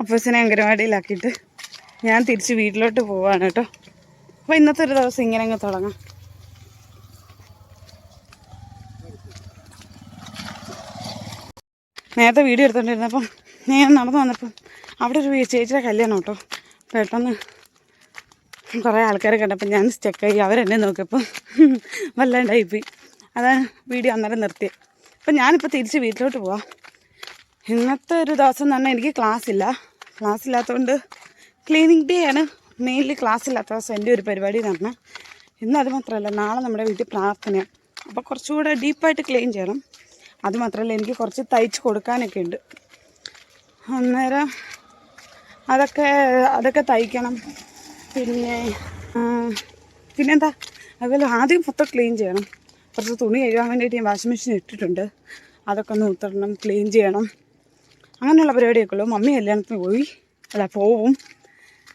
അപ്പൂസിനെ അംഗനവാടിയിലാക്കിയിട്ട് ഞാൻ തിരിച്ച് വീട്ടിലോട്ട് പോവാണ് കേട്ടോ. അപ്പോൾ ഇന്നത്തെ ഒരു ദിവസം ഇങ്ങനെ അങ്ങ് തുടങ്ങാം. നേരത്തെ വീഡിയോ എടുത്തോണ്ടിരുന്നപ്പം ഞാൻ നടന്നു വന്നപ്പം അവിടെ ഒരു ചേച്ചിയുടെ കല്യാണം കേട്ടോ. പെട്ടെന്ന് കുറേ ആൾക്കാരെ കണ്ടപ്പോൾ ഞാൻ സ്റ്റെക്കായി അവരെന്നെ നോക്കിയപ്പോൾ വല്ലാണ്ടായിപ്പോയി. അതാണ് വീഡിയോ അന്നേരം നിർത്തിയത്. അപ്പം ഞാനിപ്പോൾ തിരിച്ച് വീട്ടിലോട്ട് പോവാം. ഇന്നത്തെ ഒരു ദിവസം പറഞ്ഞാൽ എനിക്ക് ക്ലാസ് ഇല്ല. ക്ലാസ് ഇല്ലാത്തതുകൊണ്ട് ക്ലീനിങ് ഡേ ആണ്. മെയിൻലി ക്ലാസ് ഇല്ലാത്ത ദിവസം എന്റെ ഒരു പരിപാടി നടന്ന. ഇന്ന് അത് മാത്രമല്ല നാളെ നമ്മുടെ വീട്ടിൽ പ്രാർത്ഥനയാണ് അപ്പോൾ കുറച്ചുകൂടെ ഡീപ്പായിട്ട് ക്ലീൻ ചെയ്യണം. അത് മാത്രമല്ല എനിക്ക് കുറച്ച് തയ്ച്ച് കൊടുക്കാനൊക്കെ ഉണ്ട്. അന്നേരം അതൊക്കെ അതൊക്കെ തയ്ക്കണം. പിന്നെ പിന്നെന്താ? അതുപോലെ ആദ്യം മൊത്തം ക്ലീൻ ചെയ്യണം. കുറച്ച് തുണി കഴുകാൻ വേണ്ടിയിട്ട് ഞാൻ വാഷിംഗ് മെഷീൻ ഇട്ടിട്ടുണ്ട്. അതൊക്കെ ഒന്ന് ഉത്തരണം ക്ലീൻ ചെയ്യണം. അങ്ങനെയുള്ള പരിപാടിയൊക്കെ ഉള്ളൂ. മമ്മി കല്യാണത്തിന് പോയി. അല്ല പോവും.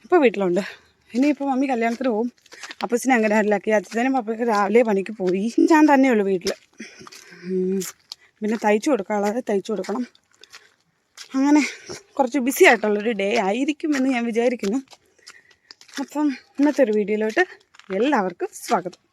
ഇപ്പോൾ വീട്ടിലുണ്ട്. ഇനിയിപ്പോൾ മമ്മി കല്യാണത്തിന് പോവും. അപ്പച്ചനെ അങ്ങനെ അല്ലാക്കി അച്ഛനും പപ്പയ്ക്ക് രാവിലെ പണിക്ക് പോയി. ഞാൻ തന്നെ തന്നെയുള്ളൂ വീട്ടിൽ പിന്നെ തയ്ച്ചു കൊടുക്കാനുള്ളത് തയ്ച്ചു കൊടുക്കണം. അങ്ങനെ കുറച്ച് ബിസി ആയിട്ടുള്ളൊരു ഡേ ആയിരിക്കും എന്ന് ഞാൻ വിചാരിക്കുന്നു. അപ്പം ഇന്നത്തെ ഒരു വീഡിയോയിലോട്ട് എല്ലാവർക്കും സ്വാഗതം.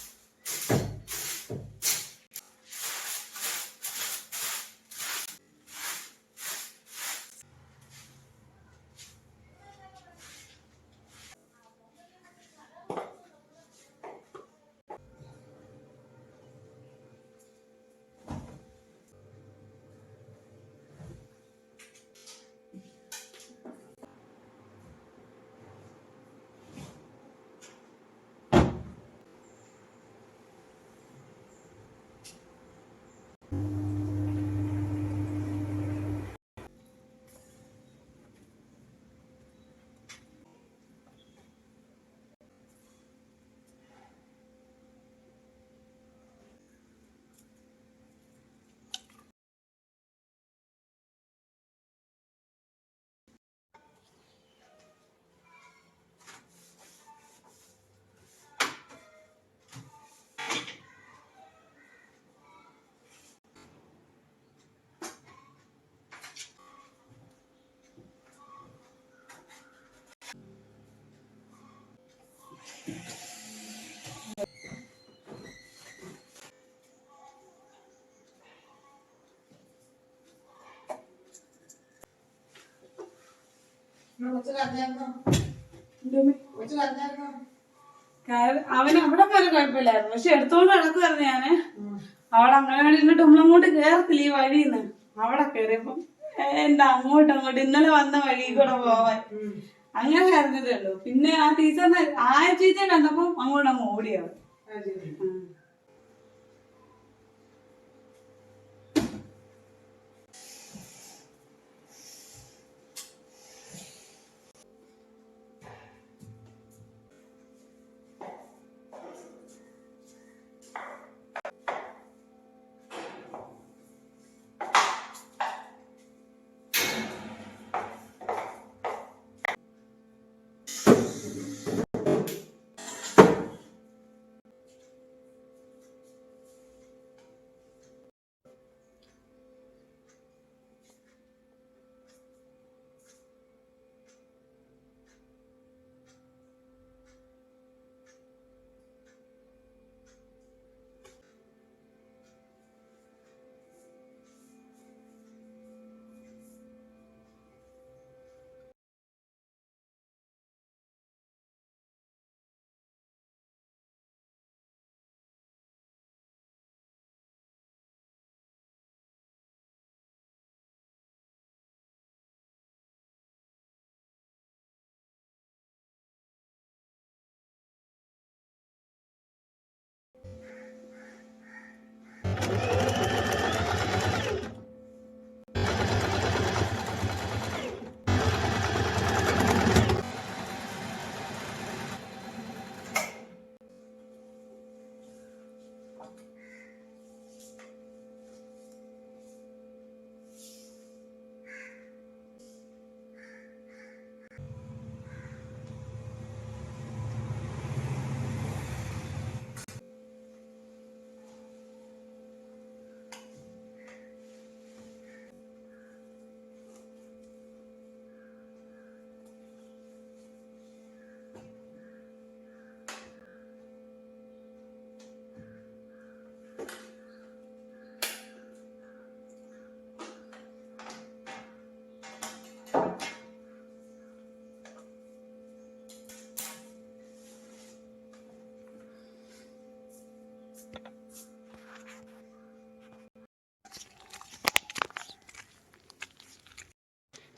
അവൻ അവിടെ വരെ കുഴപ്പമില്ലായിരുന്നു. പക്ഷെ എടുത്തോണ്ട് നടക്കുവായിരുന്നു ഞാൻ. അവിടെ അങ്ങനെ ഇങ്ങോട്ട് നമ്മളങ്ങോട്ട് കേറത്തില്ല ഈ വഴിന്ന് അവിടെ കയറിയപ്പം എന്താ അങ്ങോട്ട് അങ്ങോട്ട് ഇന്നലെ വന്ന വഴി കൂടെ പോവാൻ. അങ്ങനെ കരഞ്ഞതേ ഉള്ളൂ. പിന്നെ ആ ടീച്ചറിനെ ആ ടീച്ചറെ കണ്ടപ്പോ അങ്ങോട്ട് അങ്ങ് ഓടിയാവും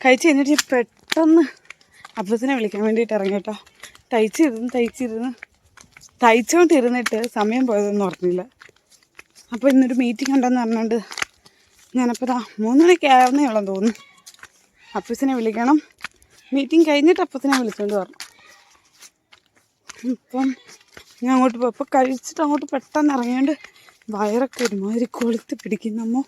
കഴിച്ച് കഴിഞ്ഞിട്ട് ഞാൻ പെട്ടെന്ന് അബ്ദത്തിനെ വിളിക്കാൻ വേണ്ടിയിട്ട് ഇറങ്ങി കേട്ടോ. തയ്ച്ചിരുന്ന് തയ്ച്ചിരുന്ന് തയ്ച്ചുകൊണ്ടിരുന്നിട്ട് സമയം പോയതൊന്നും ഓർമ്മയില്ല അപ്പോൾ ഇന്നൊരു മീറ്റിംഗ് ഉണ്ടെന്ന് പറഞ്ഞുകൊണ്ട് ഞാനപ്പോൾ ഇതാ മൂന്ന് മണിക്ക് ആയിരുന്നേ ഉള്ളൂ തോന്നുന്നു. അപ്പൂസിനെ വിളിക്കണം. മീറ്റിംഗ് കഴിഞ്ഞിട്ട് അപ്പൂസിനെ വിളിച്ചുകൊണ്ട് പറഞ്ഞു ഇപ്പം ഞാൻ അങ്ങോട്ട് പോയി. അപ്പോൾ കഴിച്ചിട്ട് അങ്ങോട്ട് പെട്ടെന്ന് ഇറങ്ങിയോണ്ട് വയറൊക്കെ ഒരുമാതിരി കൊളുത്ത് പിടിക്കുന്നമ്മോ